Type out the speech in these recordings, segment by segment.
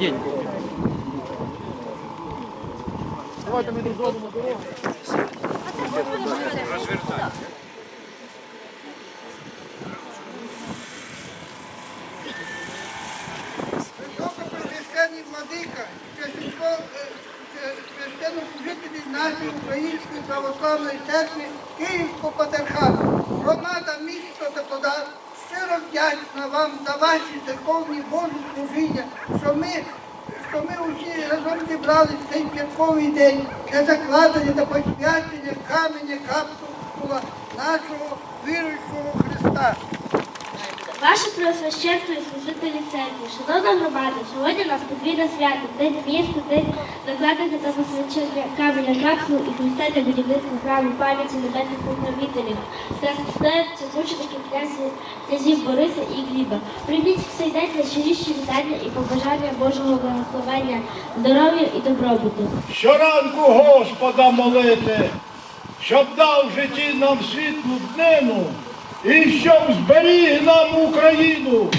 Ідіть. Давайте ми друг зробимо дорогу. Високопресвященний владика, священко- е, священнослужителі нашої Української православної церкви Київського патріархату, громада міста та подар щиро вдячна вам за ваші церковні Божі служіння, що ми, що ми усі разом зібрали цей святковий день для закладення та посвячення каменя капсула нашого віруючого Христа. Ваше Преосвященство і служителі церкви, шановна громада, сьогодні у нас подвійне свято, день міста, день закладення та посвячення каменя капсул і Христа для будівництва храму пам'яті небесних покровителів та серця мучеників князів, князів Бориса і Гліба. Прийміть цей день найщиріші вітання і побажання Божого благословення, здоров'я і добробуту. Щоранку Господа молити, щоб дав житті нам світлу днину і щоб зберіг нам Україну.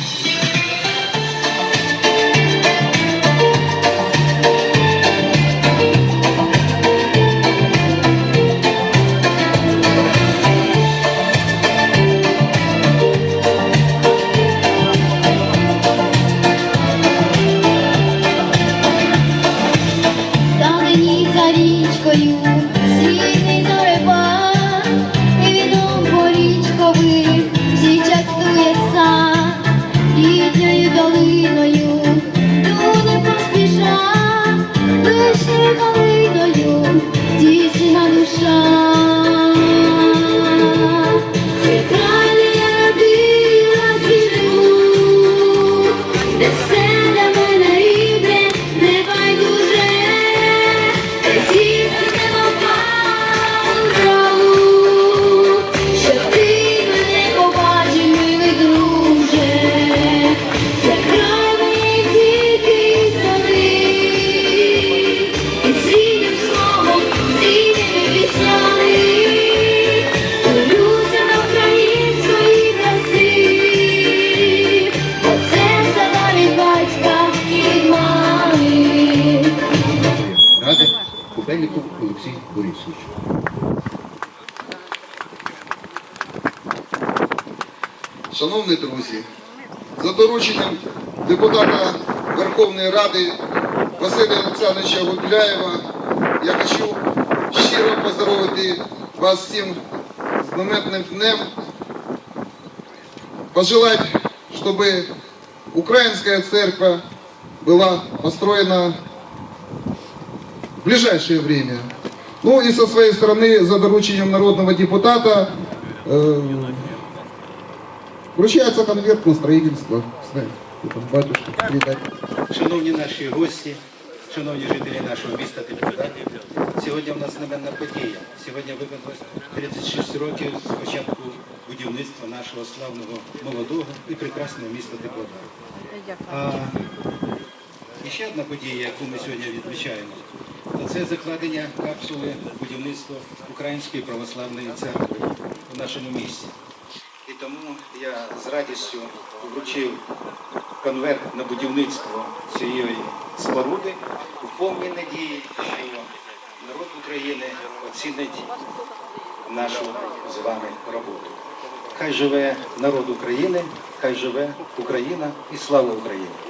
Кубельников Олексій Борисович. Шановні друзі, за дорученням депутата Верховної Ради Василя Олександровича Гуляєва я хочу щиро поздоровити вас всім з знаменним днем, пожелать, чтобы украинская церковь была построена в ближайшее время. Ну и со своей стороны, за доручением народного депутата, э, вручается конверт на строительство. Знаете, это батюшка передать. Шановні наші гості, шановні жителі нашого міста Теплодар, сьогодні в нас знаменна подія. Сьогодні виповнилось 36 років з початку будівництва нашого славного молодого і прекрасного міста Теплодар. А і ще одна подія, яку ми сьогодні відмічаємо, то це закладення капсули будівництва Української православної церкви у нашому місті. І тому я з радістю вручив конверт на будівництво цієї споруди у повній надії, що народ України оцінить нашу з вами роботу. Хай живе народ України, хай живе Україна і слава Україні!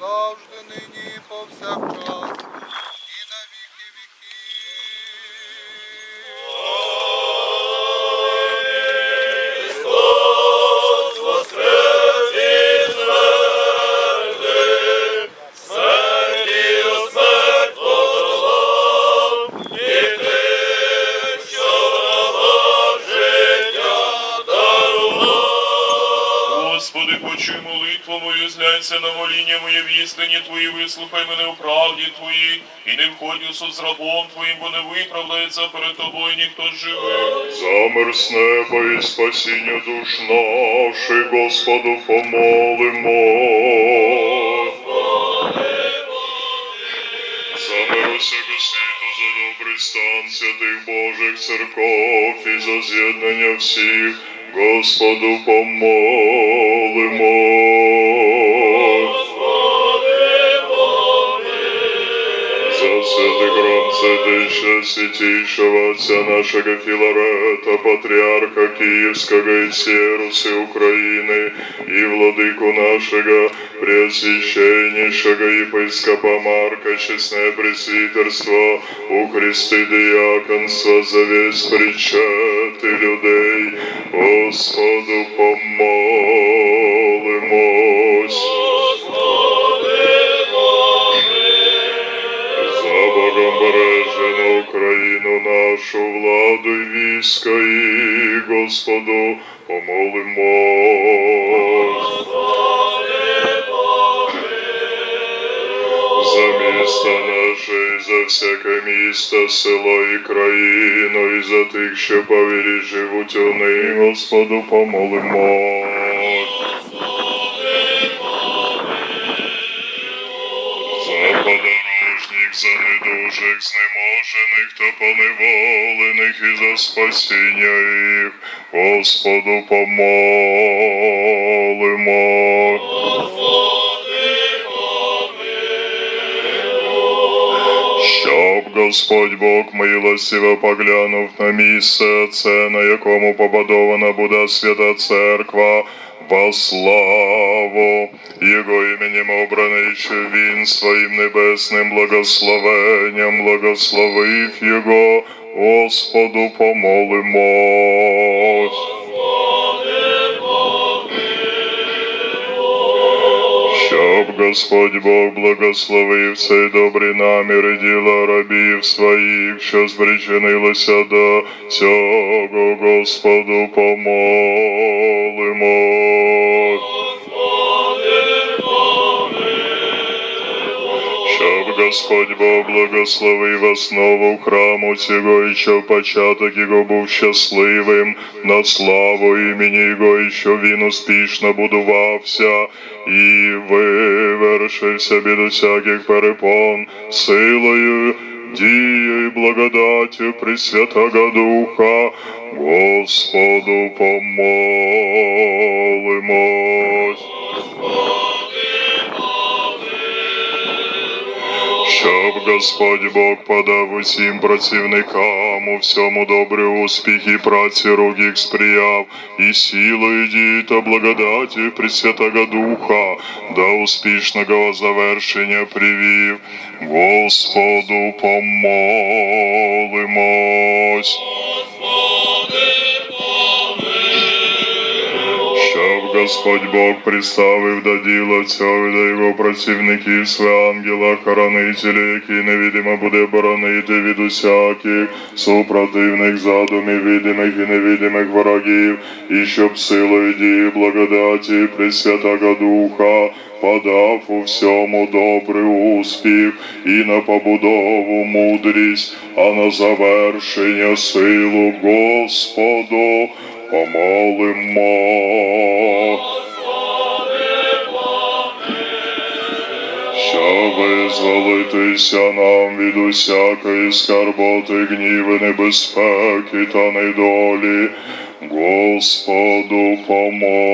Завжди нині повсякчас. В Твої, вислухай мене у правді Твої, і не входь у суд з рабом Твоїм, бо не виправдається перед Тобою ніхто живий. Замер з неба і спасіння душ наших, Господу помолимо. Замер усього за добрий стан святих Божих церков і за з'єднання всіх, Господу помолимо. Храм святейшего отца нашего Филарета, патриарха Киевского и всей Украины, и владыку нашего Преосвященнейшего епископа Марка, честное пресвитерство, у Христи диаконство за весь причет и людей, Господу помолимось. Україну нашу владу і війська і Господу помолимо. За місто наше, і за всяке місто, село і країну, і за тих, що по вірі живуть у них, Господу помолимо. Недужих, знеможених та поневолених і за спасіння їх, Господу помолимо. Щоб Господь Бог милостиво поглянув на місце це, на якому побудована буде свята церква, во славу Его именем обранный він своим небесним благословенням благословив Його, Господу помолимось. Щоб Господь Бог благословив цей добрі наміри діла рабів своїх, що спричинилося до цього, Господу помолимо. Господь Бог благословив основу храму цього, і щоб початок його був щасливим на славу імені Його, і щоб він успішно будувався і вивершився від усяких перепон силою, дією і благодаттю Пресвятого Духа, Господу помолимось. Щоб Господь Бог подав усім працівникам у всьому добрий успіх і праці рук їх сприяв, і силою дії та благодаті Пресвятого Духа до успішного завершення привів. Господу помолимось. Щоб Господь Бог приставив до діла цього до його працівників свого ангела хоронителя, який невидимо буде боронити від усяких супротивних задумів, видимих і невидимих ворогів, і щоб силою дії благодаті Пресвятого Духа подав у всьому добрий успіх і на побудову мудрість, а на завершення силу Господу помолимо. Щоб визволитися нам від усякої скарботи, гніви, небезпеки та недолі, Господу помолимось.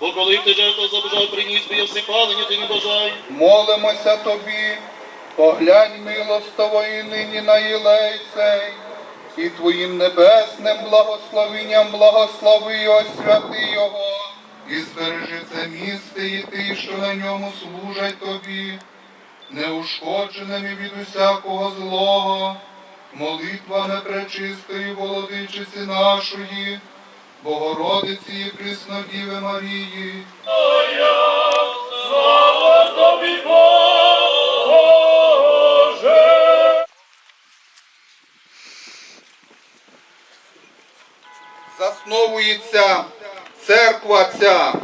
Бо коли ти жертву забажав приніс, бо я всипалення ти не бажай. Молимося тобі, поглянь милостово і нині на єлей цей, і твоїм небесним благословенням благослови і освяти його, і збережи це місце і ти, що на ньому служать тобі, неушкодженими від усякого злого, молитвами пречистої володичиці нашої, Богородиці і Преснодіви Марії. Слава тобі, Боже! засновується церква ця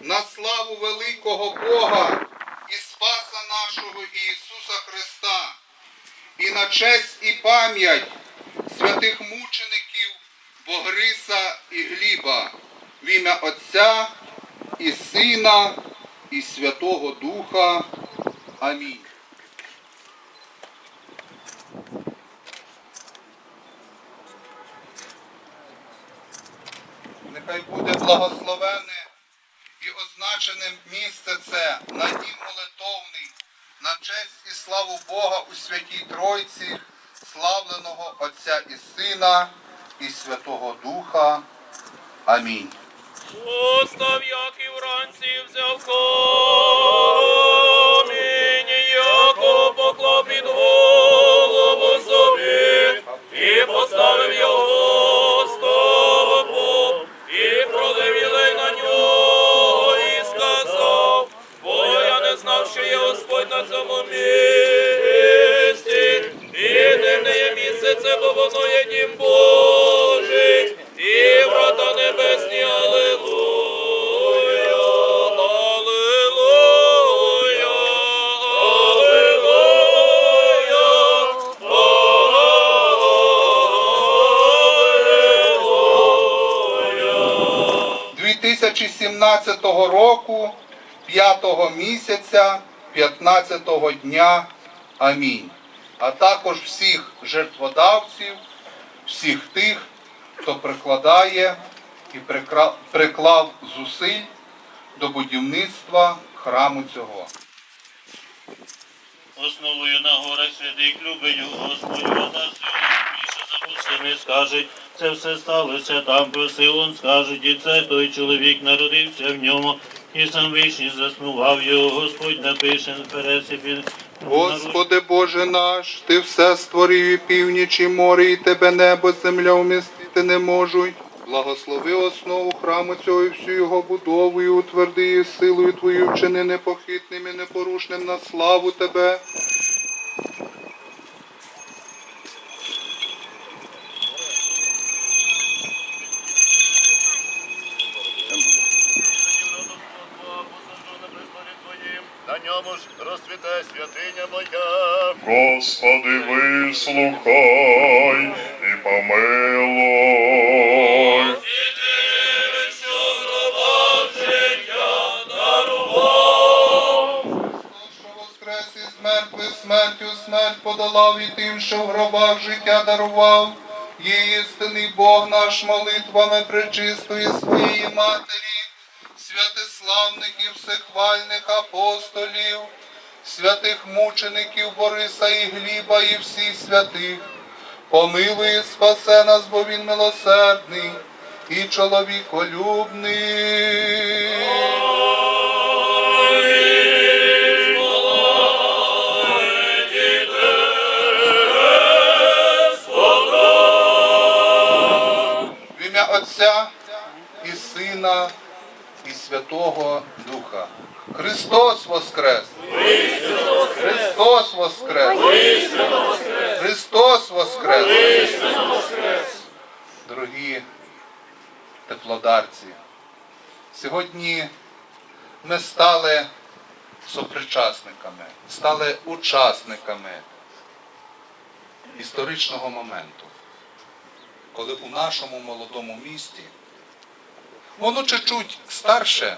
на славу великого Бога і Спаса нашого Ісуса Христа, і на честь і пам'ять святих мучеників Богриса і Гліба в ім'я Отця і Сина і Святого Духа. Амінь. Нехай буде благословене і означене місце це на дім молитовний, на честь і славу Бога у святій Тройці, славленого Отця і Сина і Святого Духа. Амінь. Постав, як і вранці взяв камінь, яко поклав під голову собі, і поставив його стовпом, і пролив єлей на нього, і сказав, бо я не знав, що є Господь на цьому місці, і дивне є місце це, бо воно є дім Божий, 2017 року, 5-го місяця, 15-го дня. Амінь. А також всіх жертводавців, всіх тих, хто прикладає і приклав зусиль до будівництва храму цього. Основою на горах святих любить Господь, вода більше запустими скажуть, це все сталося там, просив он скажуть, і це той чоловік народився в ньому, і сам вишній заснував його, Господь напише в пересипі Господи Боже наш, Ти все створив і північ, і море, і тебе небо, земля вмістити не можуть. Благослови основу храму цього і всю його будову, і утверди її силою Твою вчини непохитним і непорушним на славу Тебе. На ньому ж розцвіте святиня моя. Господи, вислухай і помилуй. мертвих смертю смерть подолав і тим, що в гробах життя дарував. Є істинний Бог наш молитвами пречистої своєї Матері, святиславних і всехвальних апостолів, святих мучеників Бориса і Гліба і всіх святих. Помилуй, спасе нас, бо він милосердний і чоловіколюбний. В ім'я Отця і Сина і Святого Духа. Христос Воскрес! Христос Воскрес! Христос Воскрес! Дорогі теплодарці, сьогодні ми стали сопричасниками, стали учасниками історичного моменту коли у нашому молодому місті воно чуть-чуть старше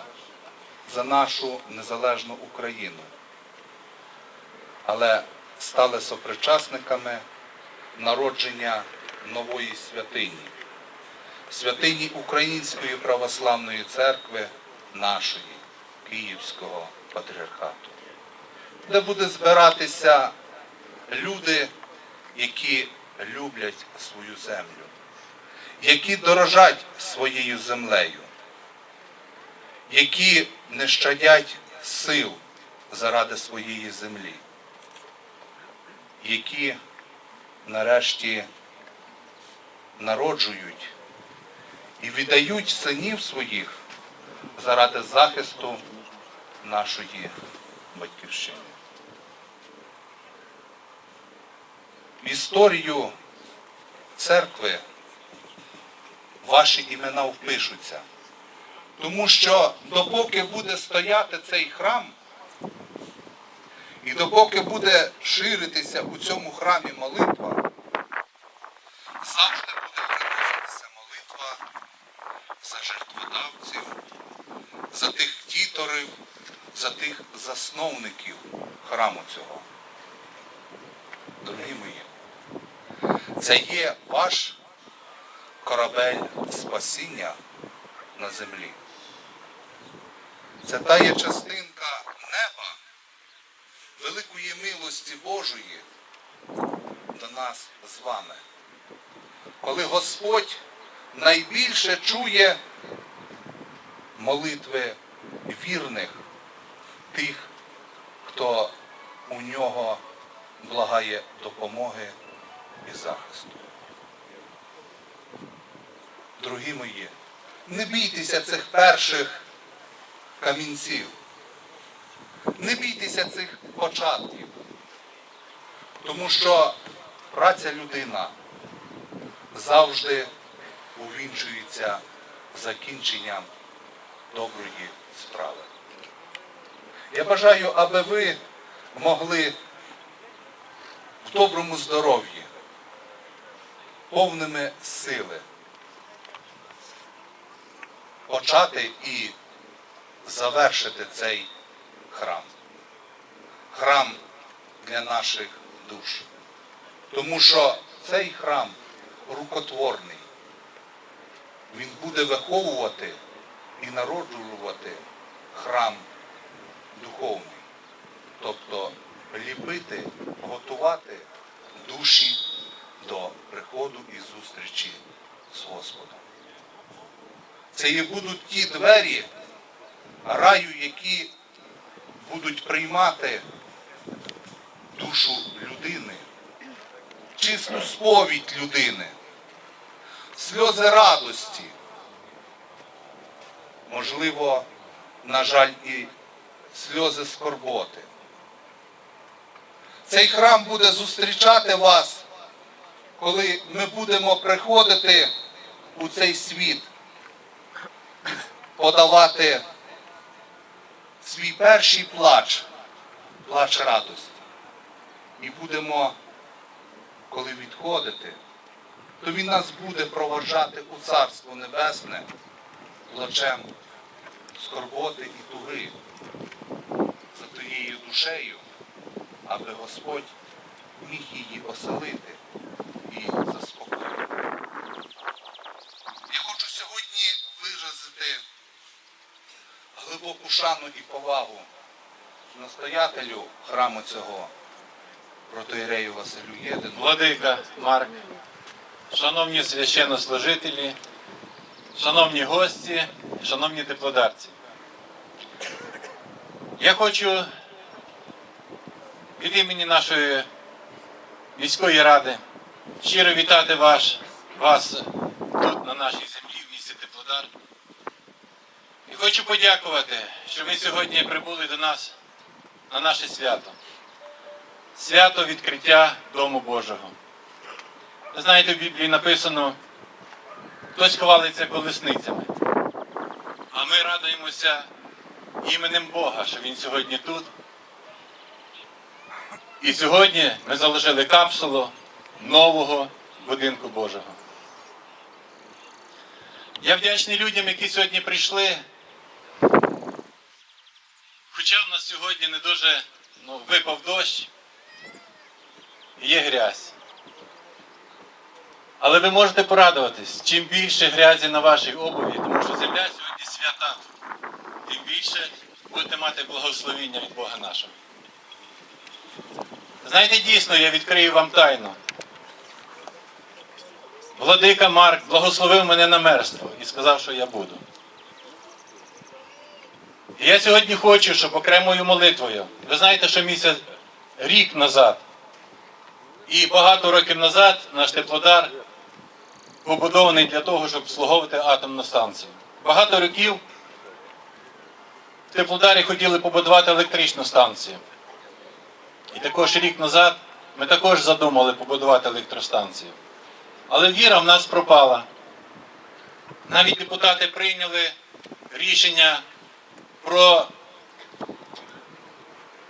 за нашу незалежну Україну, але стали сопричасниками народження нової святині, святині Української православної церкви нашої Київського патріархату, де буде збиратися люди, які люблять свою землю які дорожать своєю землею, які не щадять сил заради своєї землі, які нарешті народжують і віддають синів своїх заради захисту нашої батьківщини. Історію церкви ваші імена впишуться. Тому що допоки буде стояти цей храм, і допоки буде ширитися у цьому храмі молитва, завжди буде приноситися молитва за жертводавців, за тих тіторів, за тих засновників храму цього. Дорогі мої, це є ваш корабель спасіння на землі. Це та є частинка неба, великої милості Божої до нас з вами. Коли Господь найбільше чує молитви вірних, тих, хто у нього благає допомоги і захисту. Дорогі мої, не бійтеся цих перших камінців. Не бійтеся цих початків. Тому що праця людина завжди увінчується закінченням доброї справи. Я бажаю, аби ви могли в доброму здоров'ї, повними сили почати і завершити цей храм. Храм для наших душ. Тому що цей храм рукотворний. Він буде виховувати і народжувати храм духовний. Тобто ліпити, готувати душі до приходу і зустрічі з Господом. Це і будуть ті двері раю, які будуть приймати душу людини, чисту сповідь людини, сльози радості, можливо, на жаль, і сльози скорботи. Цей храм буде зустрічати вас, коли ми будемо приходити у цей світ, подавати свій перший плач, плач радості. І будемо, коли відходити, то він нас буде проважати у Царство Небесне плачем скорботи і туги за тією душею, аби Господь міг її оселити і заспокоїти. Я хочу сьогодні виразити глибоку шану і повагу настоятелю храму цього протоірею Василю Єдину. Владика Марк, шановні священнослужителі, шановні гості, шановні теплодарці. Я хочу від імені нашої міської ради щиро вітати ваш, вас тут, на нашій землі, в місті Теплодар. І хочу подякувати, що ви сьогодні прибули до нас на наше свято свято відкриття Дому Божого. Ви знаєте, в Біблії написано, хтось хвалиться колесницями, а ми радуємося іменем Бога, що Він сьогодні тут. І сьогодні ми заложили капсулу нового будинку Божого. Я вдячний людям, які сьогодні прийшли. Хоча в нас сьогодні не дуже ну, випав дощ, є грязь. Але ви можете порадуватись, чим більше грязі на вашій обуві, тому що земля сьогодні свята, тим більше будете мати благословіння від Бога нашого. Знаєте, дійсно, я відкрию вам тайну. Владика Марк благословив мене на мерство і сказав, що я буду. Я сьогодні хочу, щоб окремою молитвою, ви знаєте, що місяць рік назад і багато років назад наш теплодар побудований для того, щоб обслуговувати атомну станцію. Багато років в теплодарі хотіли побудувати електричну станцію. І також рік назад ми також задумали побудувати електростанцію. Але віра в нас пропала. Навіть депутати прийняли рішення про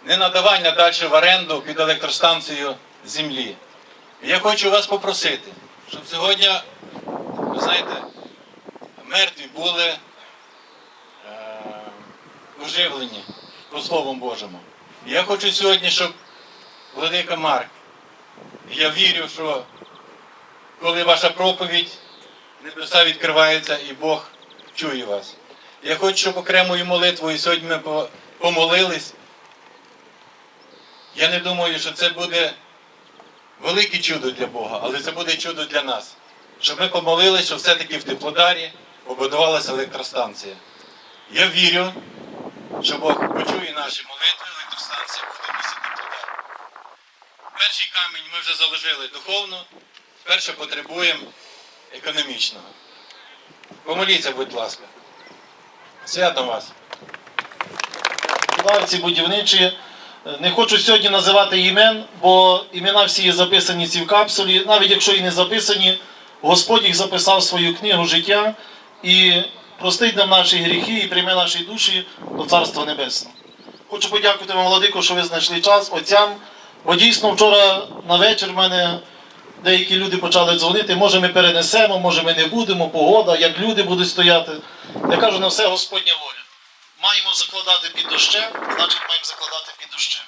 ненадавання далі в оренду під електростанцію землі. Я хочу вас попросити, щоб сьогодні, ви знаєте, мертві були е, оживлені по Словом Божому. Я хочу сьогодні, щоб Владика Марк, я вірю, що коли ваша проповідь, небеса відкриваються і Бог чує вас. Я хочу, щоб окремою молитвою сьогодні ми помолились. Я не думаю, що це буде велике чудо для Бога, але це буде чудо для нас. Щоб ми помолились, що все-таки в Теплодарі побудувалася електростанція. Я вірю, що Бог почує наші молитви, електростанція буде в місті Теплодар. Перший камінь ми вже заложили духовно, перше потребуємо економічного. Помоліться, будь ласка. Свято вас. Виконавці будівничі. Не хочу сьогодні називати імен, бо імена всі є записані ці в капсулі. Навіть якщо і не записані, Господь їх записав свою книгу життя і простить нам наші гріхи і прийме наші душі до Царства Небесного. Хочу подякувати вам, Владико, що ви знайшли час отцям, бо дійсно вчора на вечір в мене деякі люди почали дзвонити, може ми перенесемо, може ми не будемо, погода, як люди будуть стояти. Я кажу, на все Господня воля маємо закладати під дощем, значить маємо закладати під дощем.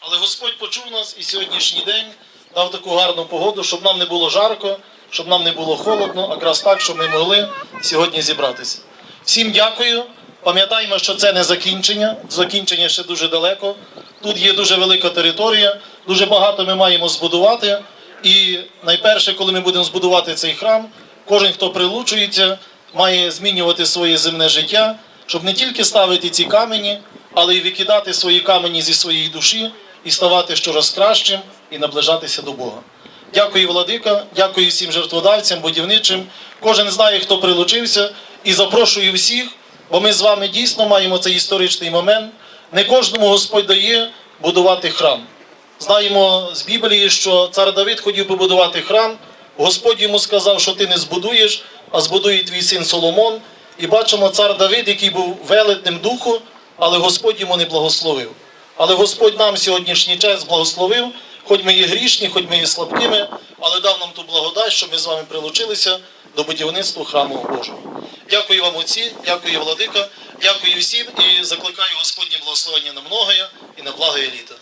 Але Господь почув нас і сьогоднішній день дав таку гарну погоду, щоб нам не було жарко, щоб нам не було холодно, а якраз так, щоб ми могли сьогодні зібратися. Всім дякую. Пам'ятаємо, що це не закінчення. Закінчення ще дуже далеко. Тут є дуже велика територія, дуже багато ми маємо збудувати. І найперше, коли ми будемо збудувати цей храм, кожен, хто прилучується, має змінювати своє земне життя, щоб не тільки ставити ці камені, але й викидати свої камені зі своєї душі, і ставати щораз кращим і наближатися до Бога. Дякую, владика, дякую всім жертводавцям, будівничим. Кожен знає, хто прилучився, і запрошую всіх, бо ми з вами дійсно маємо цей історичний момент. Не кожному Господь дає будувати храм. Знаємо з Біблії, що цар Давид хотів побудувати храм. Господь йому сказав, що ти не збудуєш, а збудує твій син Соломон. І бачимо цар Давид, який був велетним духу, але Господь йому не благословив. Але Господь нам сьогоднішній час благословив, хоч ми є грішні, хоч ми є слабкими, але дав нам ту благодать, щоб ми з вами прилучилися до будівництва храму Божого. Дякую вам, отці, дякую, владика, дякую всім і закликаю Господнє благословення на многое і на благое літо. Слава